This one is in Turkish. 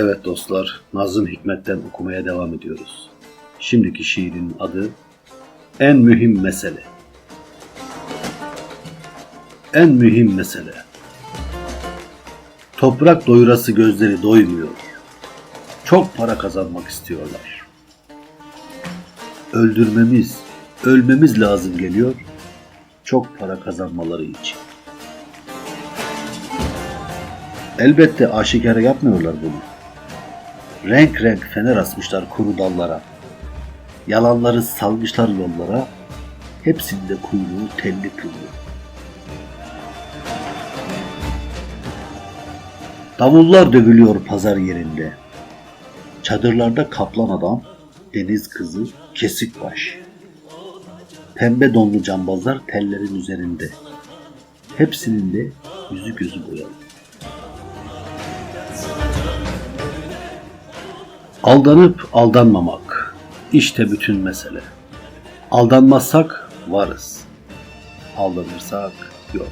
Evet dostlar, Nazım Hikmet'ten okumaya devam ediyoruz. Şimdiki şiirin adı En Mühim Mesele. En mühim mesele. Toprak doyurası gözleri doymuyor. Çok para kazanmak istiyorlar. Öldürmemiz, ölmemiz lazım geliyor. Çok para kazanmaları için. Elbette aşikare yapmıyorlar bunu. Renk renk fener asmışlar kuru dallara. Yalanları salmışlar yollara. Hepsinde kuyruğu telli pullu. Davullar dövülüyor pazar yerinde. Çadırlarda kaplan adam, deniz kızı, kesik baş. Pembe donlu cambazlar tellerin üzerinde. Hepsinin de yüzü gözü boyalı. Aldanıp aldanmamak. işte bütün mesele. Aldanmazsak varız. Aldanırsak yok.